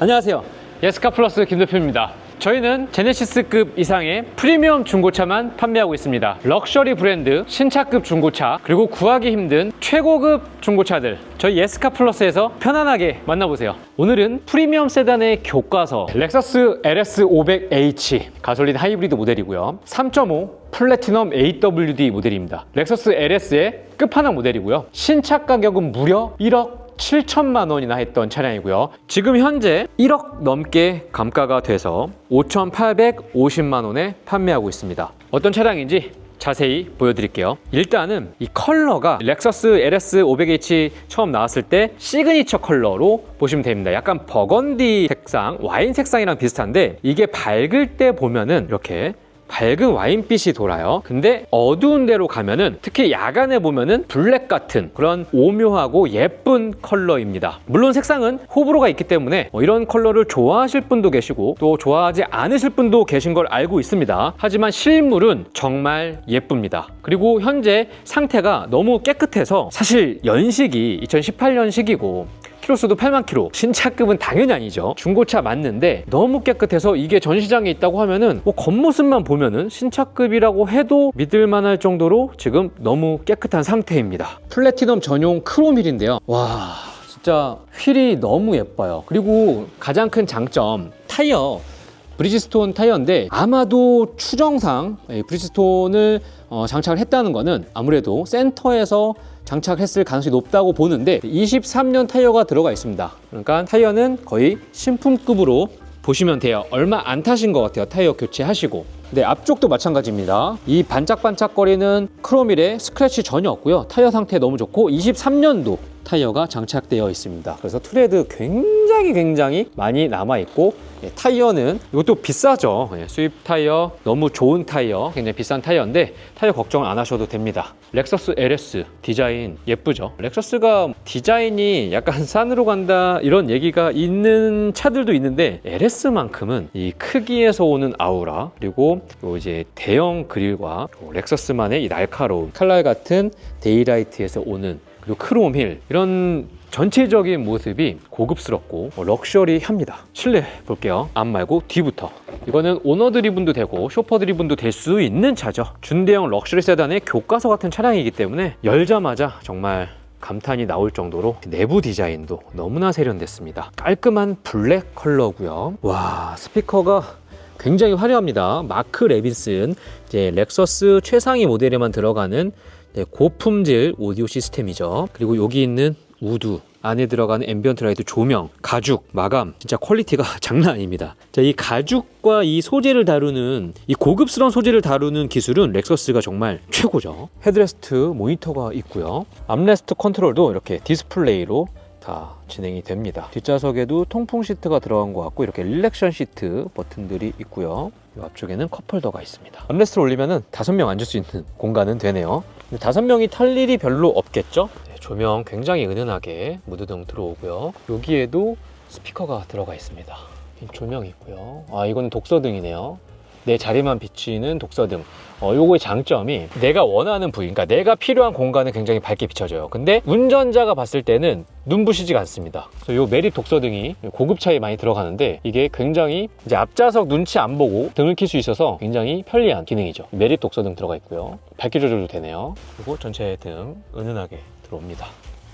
안녕하세요. 예스카 플러스 김 대표입니다. 저희는 제네시스급 이상의 프리미엄 중고차만 판매하고 있습니다. 럭셔리 브랜드, 신차급 중고차, 그리고 구하기 힘든 최고급 중고차들. 저희 예스카 플러스에서 편안하게 만나보세요. 오늘은 프리미엄 세단의 교과서, 렉서스 LS500H 가솔린 하이브리드 모델이고요. 3.5 플래티넘 AWD 모델입니다. 렉서스 LS의 끝판왕 모델이고요. 신차 가격은 무려 1억 7천만 원이나 했던 차량이고요. 지금 현재 1억 넘게 감가가 돼서 5,850만 원에 판매하고 있습니다. 어떤 차량인지 자세히 보여드릴게요. 일단은 이 컬러가 렉서스 LS 500H 처음 나왔을 때 시그니처 컬러로 보시면 됩니다. 약간 버건디 색상, 와인 색상이랑 비슷한데 이게 밝을 때 보면은 이렇게 밝은 와인빛이 돌아요. 근데 어두운 데로 가면은 특히 야간에 보면은 블랙 같은 그런 오묘하고 예쁜 컬러입니다. 물론 색상은 호불호가 있기 때문에 뭐 이런 컬러를 좋아하실 분도 계시고 또 좋아하지 않으실 분도 계신 걸 알고 있습니다. 하지만 실물은 정말 예쁩니다. 그리고 현재 상태가 너무 깨끗해서 사실 연식이 2018년식이고 키로수도 8만 키로. 신차급은 당연히 아니죠. 중고차 맞는데 너무 깨끗해서 이게 전시장에 있다고 하면은 뭐 겉모습만 보면은 신차급이라고 해도 믿을 만 할 정도로 지금 너무 깨끗한 상태입니다. 플래티넘 전용 크롬휠인데요. 와 진짜 휠이 너무 예뻐요. 그리고 가장 큰 장점 타이어 브리지스톤 타이어인데 아마도 추정상 이 브리지스톤을 어, 장착을 했다는 거는 아무래도 센터에서 장착했을 가능성이 높다고 보는데 23년 타이어가 들어가 있습니다. 그러니까 타이어는 거의 신품급으로 보시면 돼요. 얼마 안 타신 것 같아요. 타이어 교체하시고. 네, 앞쪽도 마찬가지입니다. 이 반짝반짝거리는 크롬일에 스크래치 전혀 없고요. 타이어 상태 너무 좋고 23년도 타이어가 장착되어 있습니다. 그래서 트레드 굉장히 굉장히 많이 남아 있고 예, 타이어는 이것도 비싸죠. 예, 수입 타이어 너무 좋은 타이어, 굉장히 비싼 타이어인데 타이어 걱정 안 하셔도 됩니다. 렉서스 LS 디자인 예쁘죠. 렉서스가 디자인이 약간 산으로 간다 이런 얘기가 있는 차들도 있는데 LS만큼은 이 크기에서 오는 아우라 그리고 요 이제 대형 그릴과 요 렉서스만의 이 날카로운 칼날 같은 데이라이트에서 오는 그리고 크롬 힐 이런 전체적인 모습이 고급스럽고 뭐 럭셔리합니다. 실내 볼게요. 앞 말고 뒤부터. 이거는 오너 드리븐도 되고 쇼퍼 드리븐도 될 수 있는 차죠. 준대형 럭셔리 세단의 교과서 같은 차량이기 때문에 열자마자 정말 감탄이 나올 정도로 내부 디자인도 너무나 세련됐습니다. 깔끔한 블랙 컬러고요. 와 스피커가 굉장히 화려합니다. 마크 레빈슨 이제 렉서스 최상위 모델에만 들어가는 네, 고품질 오디오 시스템이죠. 그리고 여기 있는 우드 안에 들어가는 앰비언트 라이트 조명, 가죽, 마감 진짜 퀄리티가 장난 아닙니다. 자, 이 가죽과 이 소재를 다루는 이 고급스러운 소재를 다루는 기술은 렉서스가 정말 최고죠. 헤드레스트 모니터가 있고요. 암레스트 컨트롤도 이렇게 디스플레이로 다 진행이 됩니다. 뒷좌석에도 통풍 시트가 들어간 것 같고 이렇게 릴렉션 시트 버튼들이 있고요. 이 앞쪽에는 컵홀더가 있습니다. 암레스트를 올리면은 다섯 명 앉을 수 있는 공간은 되네요. 다섯 명이 탈 일이 별로 없겠죠? 네, 조명 굉장히 은은하게 무드등 들어오고요. 여기에도 스피커가 들어가 있습니다. 이 조명이 있고요. 아 이거는 독서등이네요. 내 자리만 비치는 독서등. 어, 요거의 장점이 내가 원하는 부위, 그러니까 내가 필요한 공간은 굉장히 밝게 비춰져요. 근데 운전자가 봤을 때는 눈부시지가 않습니다. 그래서 요 메립 독서등이 고급차에 많이 들어가는데 이게 굉장히 이제 앞좌석 눈치 안 보고 등을 켤수 있어서 굉장히 편리한 기능이죠. 메립 독서등 들어가 있고요. 밝기 조절도 되네요. 그리고 전체 등 은은하게 들어옵니다.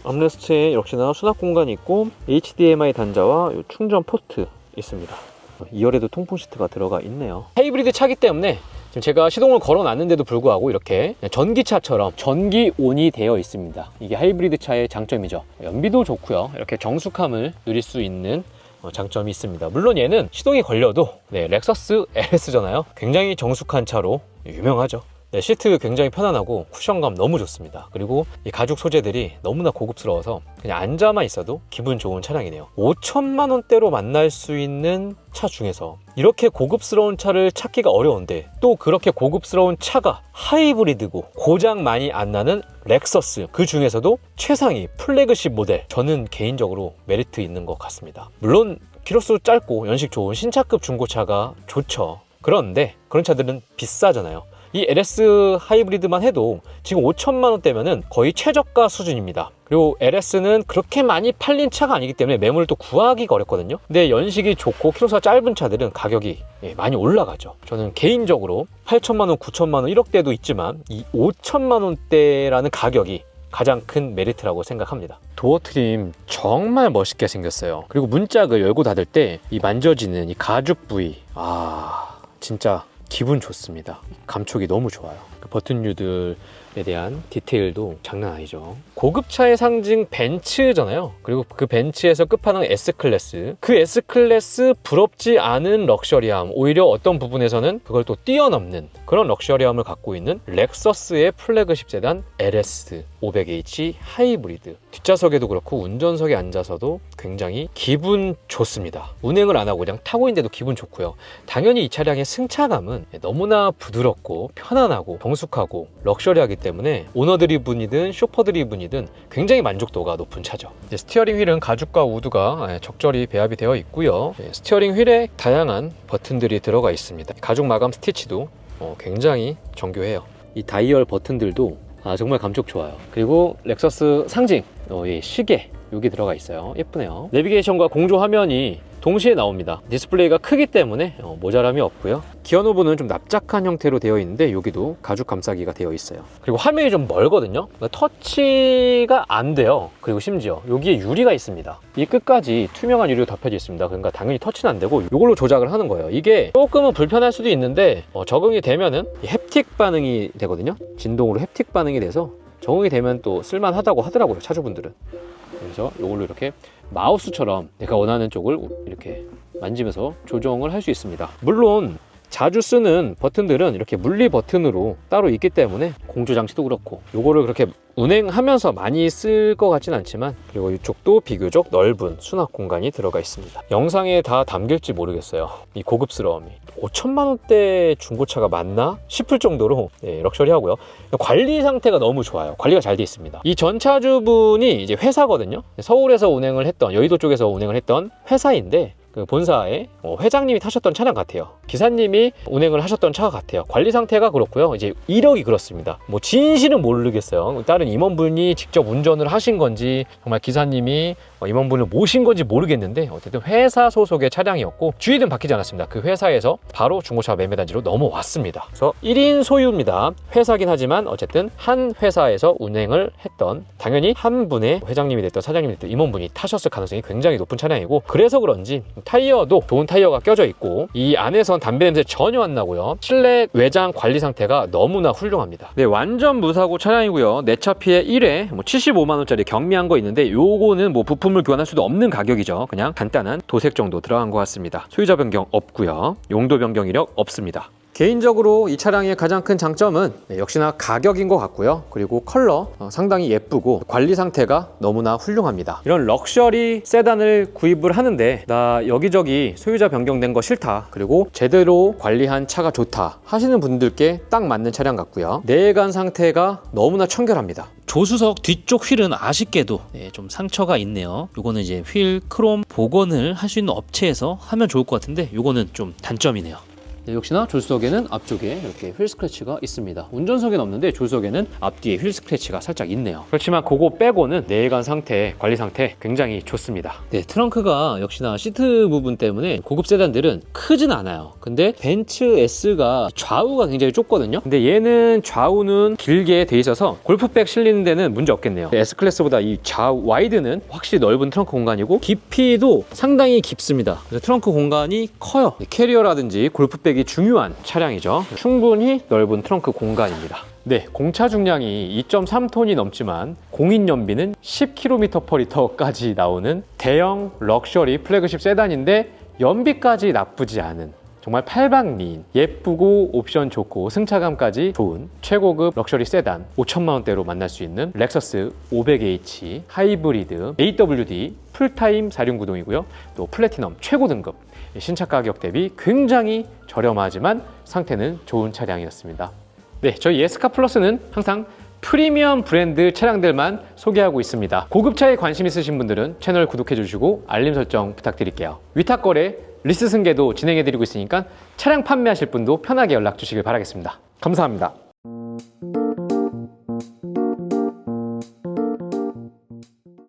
암레스트에 역시나 수납 공간이 있고 HDMI 단자와 요 충전 포트 있습니다. 2열에도 통풍 시트가 들어가 있네요. 하이브리드 차기 때문에 지금 제가 시동을 걸어 놨는데도 불구하고 이렇게 전기차처럼 전기 온이 되어 있습니다. 이게 하이브리드 차의 장점이죠. 연비도 좋고요. 이렇게 정숙함을 누릴 수 있는 어, 장점이 있습니다. 물론 얘는 시동이 걸려도 네, 렉서스 LS잖아요. 굉장히 정숙한 차로 유명하죠. 네, 시트 굉장히 편안하고 쿠션감 너무 좋습니다. 그리고 이 가죽 소재들이 너무나 고급스러워서 그냥 앉아만 있어도 기분 좋은 차량이네요. 5천만 원대로 만날 수 있는 차 중에서 이렇게 고급스러운 차를 찾기가 어려운데 또 그렇게 고급스러운 차가 하이브리드고 고장 많이 안 나는 렉서스 그 중에서도 최상위 플래그십 모델 저는 개인적으로 메리트 있는 것 같습니다. 물론 키로수 짧고 연식 좋은 신차급 중고차가 좋죠. 그런데 그런 차들은 비싸잖아요. 이 LS 하이브리드만 해도 지금 5천만 원대면은 거의 최저가 수준입니다. 그리고 LS는 그렇게 많이 팔린 차가 아니기 때문에 매물을 또 구하기가 어렵거든요. 근데 연식이 좋고 키로수가 짧은 차들은 가격이 예, 많이 올라가죠. 저는 개인적으로 8천만 원, 9천만 원, 1억대도 있지만 이 5천만 원대라는 가격이 가장 큰 메리트라고 생각합니다. 도어 트림 정말 멋있게 생겼어요. 그리고 문짝을 열고 닫을 때 이 만져지는 이 가죽 부위 아 진짜 기분 좋습니다. 감촉이 너무 좋아요. 그 버튼류들에 대한 디테일도 장난 아니죠. 고급차의 상징 벤츠잖아요. 그리고 그 벤츠에서 끝판왕 S 클래스. 그 S 클래스 부럽지 않은 럭셔리함. 오히려 어떤 부분에서는 그걸 또 뛰어넘는 그런 럭셔리함을 갖고 있는 렉서스의 플래그십 세단 LS 500H 하이브리드. 뒷좌석에도 그렇고 운전석에 앉아서도 굉장히 기분 좋습니다. 운행을 안 하고 그냥 타고 있는데도 기분 좋고요. 당연히 이 차량의 승차감은 너무나 부드럽고 편안하고 정숙하고 럭셔리하기 때문에 오너 드리븐이든 쇼퍼 드리븐이든 굉장히 만족도가 높은 차죠. 스티어링 휠은 가죽과 우드가 예, 적절히 배합이 되어 있고요. 예, 스티어링 휠에 다양한 버튼들이 들어가 있습니다. 가죽 마감 스티치도 어, 굉장히 정교해요. 이 다이얼 버튼들도 아, 정말 감촉 좋아요. 그리고 렉서스 상징 어, 이 시계 여기 들어가 있어요. 예쁘네요. 내비게이션과 공조 화면이 동시에 나옵니다. 디스플레이가 크기 때문에 어, 모자람이 없고요. 기어 노브는 좀 납작한 형태로 되어 있는데 여기도 가죽 감싸기가 되어 있어요. 그리고 화면이 좀 멀거든요. 그러니까 터치가 안 돼요. 그리고 심지어 여기에 유리가 있습니다. 이 끝까지 투명한 유리로 덮여져 있습니다. 그러니까 당연히 터치는 안 되고 이걸로 조작을 하는 거예요. 이게 조금은 불편할 수도 있는데 어, 적응이 되면은 이 햅틱 반응이 되거든요. 진동으로 햅틱 반응이 돼서 적응이 되면 또 쓸만하다고 하더라고요. 차주분들은. 그래서 이걸로 이렇게 마우스처럼 내가 원하는 쪽을 이렇게 만지면서 조정을 할 수 있습니다. 물론 자주 쓰는 버튼들은 이렇게 물리 버튼으로 따로 있기 때문에 공조 장치도 그렇고 요거를 그렇게 운행하면서 많이 쓸 것 같진 않지만 그리고 이쪽도 비교적 넓은 수납 공간이 들어가 있습니다. 영상에 다 담길지 모르겠어요. 이 고급스러움이 5천만 원대 중고차가 맞나 싶을 정도로 네, 럭셔리하고요. 관리 상태가 너무 좋아요. 관리가 잘 돼 있습니다. 이 전차주분이 이제 회사거든요. 서울에서 운행을 했던 여의도 쪽에서 운행을 했던 회사인데 그 본사에 어, 회장님이 타셨던 차량 같아요. 기사님이 운행을 하셨던 차 같아요. 관리 상태가 그렇고요. 이제 이력이 그렇습니다. 뭐 진실은 모르겠어요. 다른 임원분이 직접 운전을 하신 건지 정말 기사님이 어, 임원분을 모신 건지 모르겠는데 어쨌든 회사 소속의 차량이었고 주의는 바뀌지 않았습니다. 그 회사에서 바로 중고차 매매 단지로 넘어왔습니다. 그래서 1인 소유입니다. 회사긴 하지만 어쨌든 한 회사에서 운행을 했던 당연히 한 분의 회장님이 됐던 사장님이 됐던 임원분이 타셨을 가능성이 굉장히 높은 차량이고 그래서 그런지 타이어도 좋은 타이어가 껴져 있고 이 안에선 담배 냄새 전혀 안 나고요. 실내 외장 관리 상태가 너무나 훌륭합니다. 네, 완전 무사고 차량이고요. 내 차 피해 1회 뭐 75만 원짜리 경미한 거 있는데 요거는 뭐 부품 을 교환할 수도 없는 가격이죠. 그냥 간단한 도색 정도 들어간 것 같습니다. 소유자 변경 없고요. 용도 변경 이력 없습니다. 개인적으로 이 차량의 가장 큰 장점은 네, 역시나 가격인 것 같고요. 그리고 컬러 어, 상당히 예쁘고 관리 상태가 너무나 훌륭합니다. 이런 럭셔리 세단을 구입을 하는데 나 여기저기 소유자 변경된 거 싫다. 그리고 제대로 관리한 차가 좋다 하시는 분들께 딱 맞는 차량 같고요. 내관 상태가 너무나 청결합니다. 조수석 뒤쪽 휠은 아쉽게도 네, 좀 상처가 있네요. 요거는 이제 휠 크롬 복원을 할 수 있는 업체에서 하면 좋을 것 같은데 요거는 좀 단점이네요. 네, 역시나 조수석에는 앞쪽에 이렇게 휠 스크래치가 있습니다. 운전석에는 없는데 조수석에는 앞뒤에 휠 스크래치가 살짝 있네요. 그렇지만 그거 빼고는 내관 상태, 관리 상태 굉장히 좋습니다. 네, 트렁크가 역시나 시트 부분 때문에 고급 세단들은 크진 않아요. 근데 벤츠 S가 좌우가 굉장히 좁거든요. 근데 얘는 좌우는 길게 돼 있어서 골프백 실리는 데는 문제 없겠네요. S 클래스보다 이 좌우 와이드는 확실히 넓은 트렁크 공간이고 깊이도 상당히 깊습니다. 그래서 트렁크 공간이 커요. 캐리어라든지 골프백 이 중요한 차량이죠. 충분히 넓은 트렁크 공간입니다. 네, 공차 중량이 2.3톤이 넘지만 공인 연비는 10km per 리터까지 나오는 대형 럭셔리 플래그십 세단인데 연비까지 나쁘지 않은 정말 팔방미인 예쁘고 옵션 좋고 승차감까지 좋은 최고급 럭셔리 세단 5천만 원대로 만날 수 있는 렉서스 500H 하이브리드 AWD 풀타임 4륜구동이고요. 또 플래티넘 최고 등급 신차 가격 대비 굉장히 저렴하지만 상태는 좋은 차량이었습니다. 네, 저희 예스카 플러스는 항상 프리미엄 브랜드 차량들만 소개하고 있습니다. 고급차에 관심 있으신 분들은 채널 구독해 주시고 알림 설정 부탁드릴게요. 위탁 거래, 리스 승계도 진행해 드리고 있으니까 차량 판매하실 분도 편하게 연락 주시길 바라겠습니다. 감사합니다.